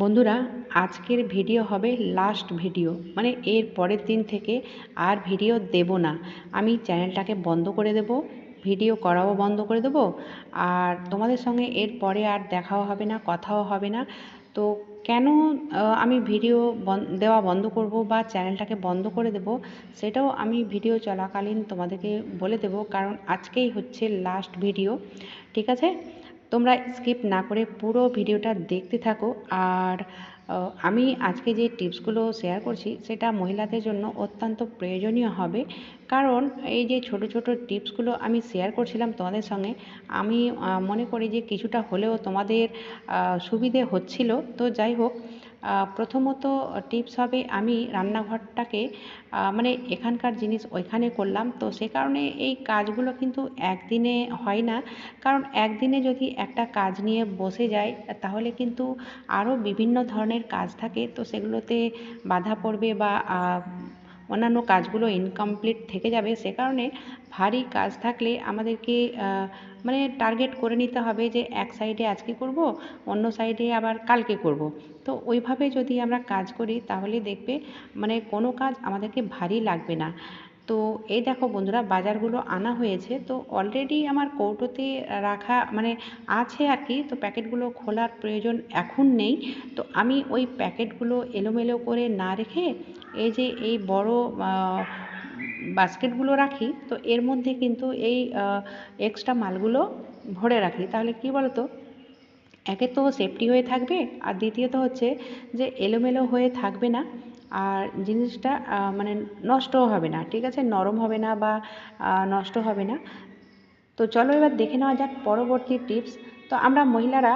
বন্ধুরা, আজকের ভিডিও হবে লাস্ট ভিডিও। মানে এর পরের দিন থেকে আর ভিডিও দেব না। আমি চ্যানেলটাকে বন্ধ করে দেব, ভিডিও করাও বন্ধ করে দেব, আর তোমাদের সঙ্গে এর পরে আর দেখাও হবে না, কথাও হবে না। তো কেন আমি ভিডিও দেওয়া বন্ধ করব বা চ্যানেলটাকে বন্ধ করে দেব, সেটাও আমি ভিডিও চলাকালীন তোমাদেরকে বলে দেব, কারণ আজকেই হচ্ছে লাস্ট ভিডিও। ঠিক আছে? তোমরা স্কিপ না করে পুরো ভিডিওটা দেখতে থাকো। আর আমি আজকে যে টিপসগুলো শেয়ার করছি, সেটা মহিলাদের জন্য অত্যন্ত প্রয়োজনীয় হবে। কারণ, এই যে ছোট ছোট টিপসগুলো আমি শেয়ার করছিলাম তোমাদের সঙ্গে, আমি মনে করি যে কিছুটা হলেও তোমাদের সুবিধে হচ্ছিল। তো যাই হোক প্রথমত টিপস হবে আমি রান্নাঘরটাকে মানে এখানকার জিনিস ওইখানে করলাম। তো সে কারণে এই কাজগুলো কিন্তু একদিনে হয় না। কারণ একদিনে যদি একটা কাজ নিয়ে বসে যায়, তাহলে কিন্তু আরও বিভিন্ন ধরনের কাজ থাকে। তো সেগুলোতে বাধা পড়বে বা অন্যান্য কাজগুলো ইনকমপ্লিট থেকে যাবে, সে কারণে ভারী কাজ থাকলে আমাদেরকে মানে টার্গেট করে নিতে হবে যে এক সাইডে আজকে করব, অন্য সাইডে আবার কালকে করব। তো ওইভাবে যদি আমরা কাজ করি, তাহলে দেখবে মানে কোনো কাজ আমাদেরকে ভারী লাগবে না। তো এই দেখো বন্ধুরা, বাজারগুলো আনা হয়েছে। তো অলরেডি আমার কৌটোতে রাখা মানে আছে আর কি, তো প্যাকেটগুলো খোলার প্রয়োজন এখন নেই। তো আমি ওই প্যাকেটগুলো এলোমেলো করে না রেখে এই যে এই বড় বাস্কেটগুলো রাখি। তো এর মধ্যে কিন্তু এই এক্সট্রা মালগুলো ভরে রাখি। তাহলে কী বলতো, একে তো সেফটি হয়ে থাকবে, আর দ্বিতীয়ত হচ্ছে যে এলোমেলো হয়ে থাকবে না। আর জিনিসটা মানে নষ্টও হবে না, ঠিক আছে? নরম হবে না বা নষ্ট হবে না। তো চলো এবার দেখে নেওয়া যাক পরবর্তী টিপস তো আমরা মহিলারা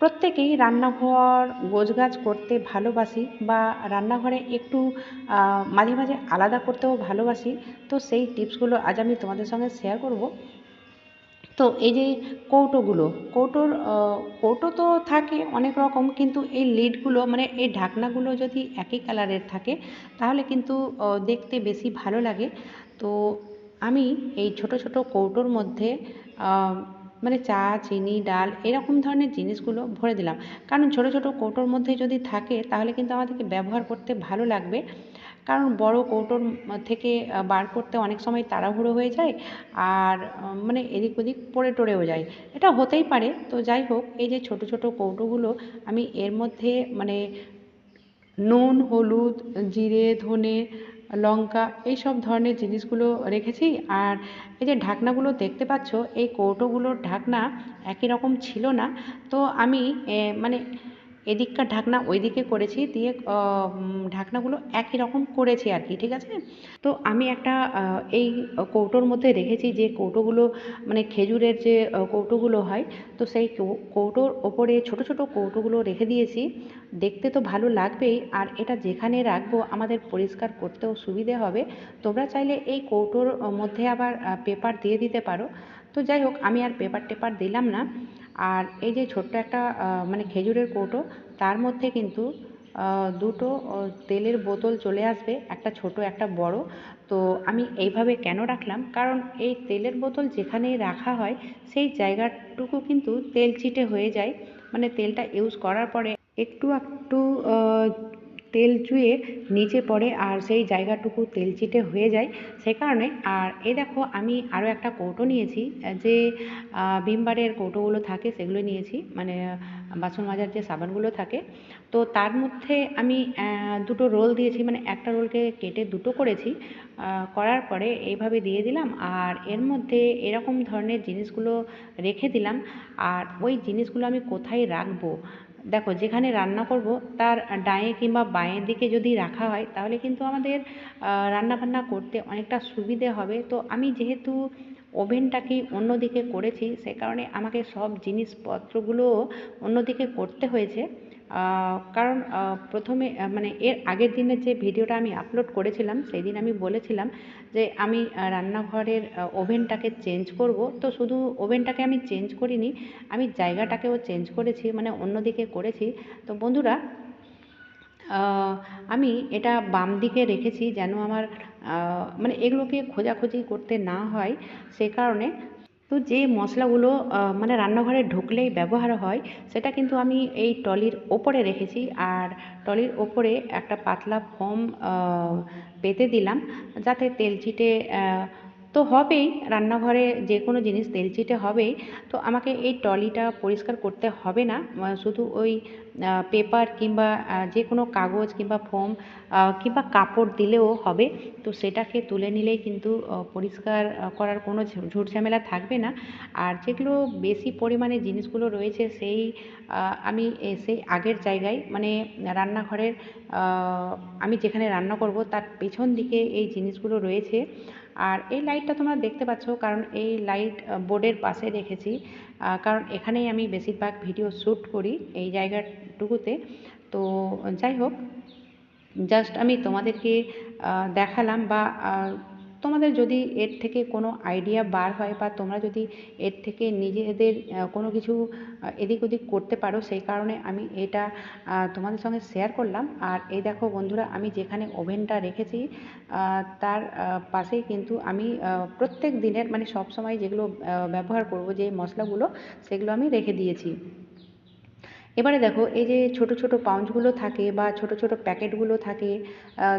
প্রত্যেকেই রান্নাঘর, গোছগাছ করতে ভালোবাসি বা রান্নাঘরে একটু মাঝে মাঝে আলাদা করতেও ভালোবাসি। তো সেই টিপসগুলো আজ আমি তোমাদের সঙ্গে শেয়ার করব। তো এই যে কৌটোগুলো, কৌটোর কৌটো তো থাকে অনেক রকম, কিন্তু এই লিডগুলো মানে এই ঢাকনাগুলো যদি একই কালারের থাকে, তাহলে কিন্তু দেখতে বেশি ভালো লাগে। তো আমি এই ছোট ছোট কৌটোর মধ্যে মানে চা, চিনি, ডাল, এরকম ধরনের জিনিসগুলো ভরে দিলাম। কারণ ছোট ছোট কৌটোর মধ্যে যদি থাকে, তাহলে কিন্তু আমাদেরকে ব্যবহার করতে ভালো লাগবে। কারণ বড় কৌটোর থেকে বার করতে অনেক সময় তাড়াহুড়ো হয়ে যায় আর মানে এদিক ওদিক পড়ে টড়েও যায়। এটা হতেই পারে। তো যাই হোক, এই যে ছোট ছোট কৌটোগুলো আমি এর মধ্যে মানে নুন, হলুদ, জিরে, ধনে, লঙ্কা এই সব ধরনের জিনিসগুলো রেখেছি। আর এই যে ঢাকনাগুলো দেখতে পাচ্ছ, এই কৌটোগুলোর ঢাকনা একই রকম ছিল না। তো আমি মানে এদিককার ঢাকনা ওইদিকে করেছি দিয়ে ঢাকনাগুলো একই রকম করেছি আর কি, ঠিক আছে? তো আমি একটা এই কৌটোর মধ্যে রেখেছি যে কৌটোগুলো মানে খেজুরের যে কৌটোগুলো হয়, তো সেই কৌটোর ওপরে ছোট ছোট কৌটোগুলো রেখে দিয়েছি। দেখতে তো ভালো লাগবেই, আর এটা যেখানে রাখব আমাদের পরিষ্কার করতেও সুবিধে হবে। তোমরা চাইলে এই কৌটোর মধ্যে আবার পেপার দিয়ে দিতে পারো। তো যাই হোক, আমি আর পেপার টেপার দিলাম না। আর এই যে ছোট্ট একটা মানে খেজুরের কৌটো, তার মধ্যে কিন্তু দুটো তেলের বোতল চলে আসবে, একটা ছোট, একটা বড়। তো আমি এইভাবে কেন রাখলাম? কারণ এই তেলের বোতল যেখানে রাখা হয়, সেই জায়গাটুকু কিন্তু তেল চিটে হয়ে যায়। মানে তেলটা ইউজ করার পরে একটু একটু তেল চুয়ে নিচে পড়ে আর সেই জায়গাটুকু তেলচিটে হয়ে যায় সে কারণে। আর এ দেখো, আমি আরও একটা কৌটো নিয়েছি, যে ভিমবারের কৌটোগুলো থাকে সেগুলো নিয়েছি মানে বাসন মাজার যে সাবানগুলো থাকে। তো তার মধ্যে আমি দুটো রোল দিয়েছি মানে একটা রোলকে কেটে দুটো করেছি করার পরে এইভাবে দিয়ে দিলাম। আর এর মধ্যে এরকম ধরনের জিনিসগুলো রেখে দিলাম। আর ওই জিনিসগুলো আমি কোথায় রাখব? দেখো, যেখানে রান্না করব, তার ডাঁয়ে কিংবা বাঁয়ের দিকে যদি রাখা হয়, তাহলে কিন্তু আমাদের রান্না বান্না করতে অনেকটা সুবিধে হবে। তো আমি যেহেতু ওভেনটাকে অন্যদিকে করেছি, সে কারণে আমাকে সব জিনিসপত্রগুলো অন্যদিকে করতে হয়েছে। কারণ প্রথমে মানে এর আগের দিনের যে ভিডিওটা আমি আপলোড করেছিলাম সেই দিন আমি বলেছিলাম যে আমি রান্নাঘরের ওভেনটাকে চেঞ্জ করব। তো শুধু ওভেনটাকে আমি চেঞ্জ করিনি, আমি জায়গাটাকেও চেঞ্জ করেছি মানে অন্যদিকে করেছি। তো বন্ধুরা আমি এটা বাম দিকে রেখেছি যেন আমার মানে এগুলোকে খোঁজাখুঁজি করতে না হয়। সে কারণে তো যে মশলাগুলো মানে রান্নাঘরে ঢুকলেই ব্যবহার হয়, সেটা কিন্তু আমি এই টলির ওপরে রেখেছি। আর টলির ওপরে একটা পাতলা ফোম পেতে দিলাম, যাতে তেল ছিটে তো হবেই, রান্নাঘরে যে কোনো জিনিস তেলচিটে হবেই। তো আমাকে এই ট্রলিটা পরিষ্কার করতে হবে না। শুধু ওই পেপার কিংবা যে কোনো কাগজ কিংবা ফোম কিংবা কাপড় দিলেও হবে। তো সেটাকে তুলে নিলেই কিন্তু পরিষ্কার করার কোনো ঝুট ঝামেলা থাকবে না। আর যেগুলো বেশি পরিমাণে জিনিসগুলো রয়েছে সেই আমি সেই আগের জায়গায় মানে রান্নাঘরের আমি যেখানে রান্না করব তার পেছন দিকে এই জিনিসগুলো রয়েছে। আর এই লাইটটা তোমরা দেখতে পাচ্ছ, কারণ এই লাইট বোর্ডের পাশে রেখেছি। কারণ এখানেই আমি বেশিরভাগ ভিডিও শ্যুট করি এই জায়গাটুকুতে। তো যাই হোক জাস্ট আমি তোমাদেরকে দেখালাম বা তোমাদের যদি এর থেকে কোনো আইডিয়া বার হয় বা তোমরা যদি এর থেকে নিজেদের কোনো কিছু এদিক ওদিক করতে পারো, সেই কারণে আমি এটা তোমাদের সঙ্গে শেয়ার করলাম। আর এই দেখো বন্ধুরা, আমি যেখানে ওভেনটা রেখেছি তার পাশেই কিন্তু আমি প্রত্যেক দিনের মানে সব সময় যেগুলো ব্যবহার করব যে মশলাগুলো, সেগুলো আমি রেখে দিয়েছি। এবারে দেখো, এই যে ছোট ছোট পাউচগুলো থাকে বা ছোট ছোট প্যাকেটগুলো থাকে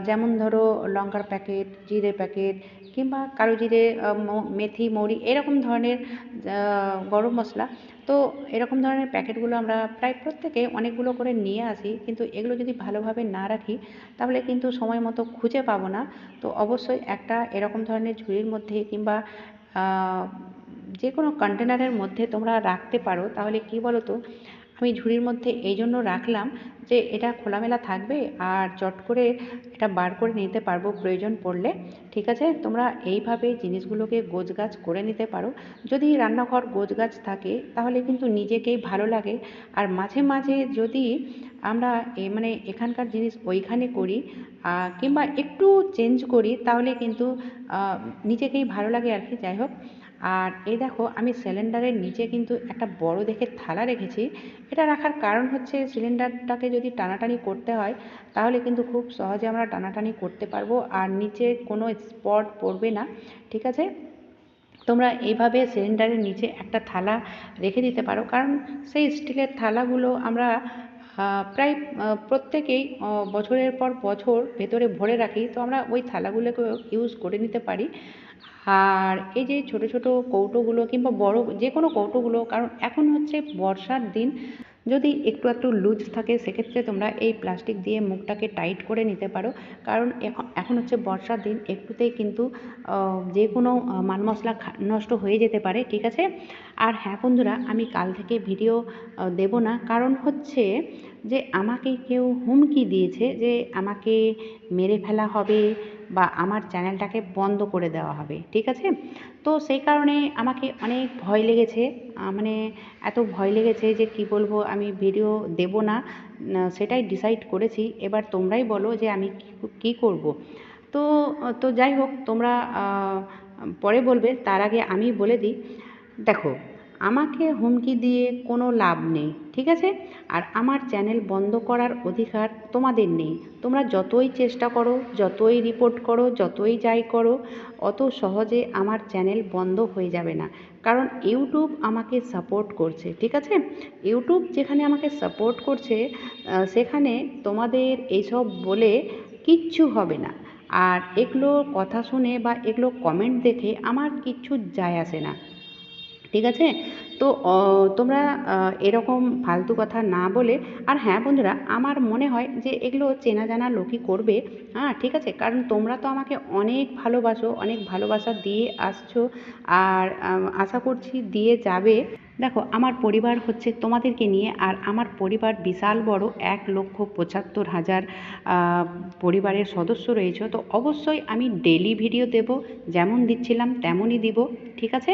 যেমন ধরো লঙ্কার প্যাকেট জিরে প্যাকেট কিংবা কালো জিরে মেথি, মৌরি এরকম ধরনের গরম মশলা। তো এরকম ধরনের প্যাকেটগুলো আমরা প্রায় প্রত্যেকে অনেকগুলো করে নিয়ে আসি, কিন্তু এগুলো যদি ভালোভাবে না রাখি, তাহলে কিন্তু সময় মতো খুঁজে পাবো না। তো অবশ্যই একটা এরকম ধরনের ঝুড়ির মধ্যে কিংবা যে কোনো কন্টেনারের মধ্যে তোমরা রাখতে পারো, তাহলে কি বলো তো আমি ঝুড়ির মধ্যে এই জন্য রাখলাম যে এটা খোলামেলা থাকবে আর চট করে এটা বার করে নিতে পারব প্রয়োজন পড়লে। ঠিক আছে? তোমরা এইভাবে জিনিসগুলোকে গোছগাছ করে নিতে পারো। যদি রান্নাঘর গোছগাছ থাকে, তাহলে কিন্তু নিজেকেই ভালো লাগে। আর মাঝে মাঝে যদি আমরা মানে এখানকার জিনিস ওইখানে করি কিংবা একটু চেঞ্জ করি, তাহলে কিন্তু নিজেকেই ভালো লাগে আর কি। যাই হোক আর এই দেখো, আমি সিলিন্ডারের নিচে কিন্তু একটা বড় দেখে থালা রেখেছি। এটা রাখার কারণ হচ্ছে সিলিন্ডারটাকে যদি টানাটানি করতে হয়, তাহলে কিন্তু খুব সহজে আমরা টানাটানি করতে পারব আর নিচে কোনো স্পট পড়বে না, ঠিক আছে? তোমরা এইভাবে সিলিন্ডারের নিচে একটা থালা রেখে দিতে পারো, কারণ সেই স্টিলের থালাগুলো আমরা প্রায় প্রত্যেকেই বছরের পর বছর ভেতরে ভরে রাখি। তো আমরা ওই থালাগুলোকে ইউজ করে নিতে পারি। আর এই যে ছোট ছোট কৌটোগুলো কিংবা বড় যে কোনো কৌটোগুলো, কারণ এখন হচ্ছে বর্ষার দিন, যদি একটু একটু লুজ থাকে, সেক্ষেত্রে তোমরা এই প্লাস্টিক দিয়ে মুখটাকে টাইট করে নিতে পারো। কারণ এখন এখন হচ্ছে বর্ষার দিন, একটুতেই কিন্তু যে কোনো মান মশলা নষ্ট হয়ে যেতে পারে, ঠিক আছে? আর হ্যাঁ বন্ধুরা, আমি কাল থেকে ভিডিও দেব না। কারণ হচ্ছে যে আমাকে কেউ হুমকি দিয়েছে যে আমাকে মেরে ফেলা হবে বা আমার চ্যানেলটাকে বন্ধ করে দেওয়া হবে, ঠিক আছে? তো সেই কারণে আমাকে অনেক ভয় লেগেছে মানে এত ভয় লেগেছে যে কি বলব, আমি ভিডিও দেব না সেটাই ডিসাইড করেছি। এবার তোমরাই বলো যে আমি কী করব। তো তো যাই হোক, তোমরা পরে বলবে, তার আগে আমি বলে দিই দেখো, আমাকে হুমকি দিয়ে কোনো লাভ নেই, ঠিক আছে? আর আমার চ্যানেল বন্ধ করার অধিকার তোমাদের নেই। তোমরা যতই চেষ্টা করো, যতই রিপোর্ট করো, যতই যাই করো, অত সহজে আমার চ্যানেল বন্ধ হয়ে যাবে না। কারণ ইউটিউব আমাকে সাপোর্ট করছে, ঠিক আছে? ইউটিউব যেখানে আমাকে সাপোর্ট করছে সেখানে তোমাদের এইসব বলে কিচ্ছু হবে না। আর এগুলো কথা শুনে বা এগুলো কমেন্ট দেখে আমার কিচ্ছু যায় আসে না। ঠিক আছে? তো তোমরা এরকম ফালতু কথা না বলে, আর হ্যাঁ বন্ধুরা, আমার মনে হয় যে এগুলো চেনা জানা লোকই করবে হ্যাঁ ঠিক আছে? কারণ তোমরা তো আমাকে অনেক ভালোবাসো, অনেক ভালোবাসা দিয়ে আসছো, আর আশা করছি দিয়ে যাবে। দেখো, আমার পরিবার হচ্ছে তোমাদেরকে নিয়ে আর আমার পরিবার বিশাল বড় এক লক্ষ পঁচাত্তর হাজার পরিবারের সদস্য রয়েছে। তো অবশ্যই আমি ডেলি ভিডিও দেব, যেমন দিচ্ছিলাম তেমনই দিব, ঠিক আছে?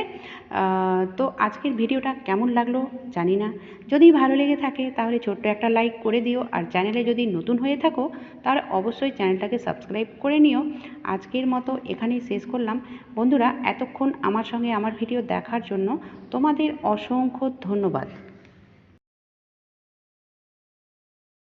তো আজকের ভিডিওটা কেমন লাগল জানি না। যদি ভালো লেগে থাকে তাহলে ছোট্ট একটা লাইক করে দিও আর চ্যানেলে যদি নতুন হয়ে থাকো তাহলে অবশ্যই চ্যানেলটাকে সাবস্ক্রাইব করে নিও। আজকের মতো এখানেই শেষ করলাম। বন্ধুরা, এতক্ষণ আমার সঙ্গে আমার ভিডিও দেখার জন্য তোমাদের অসংখ্য ধন্যবাদ।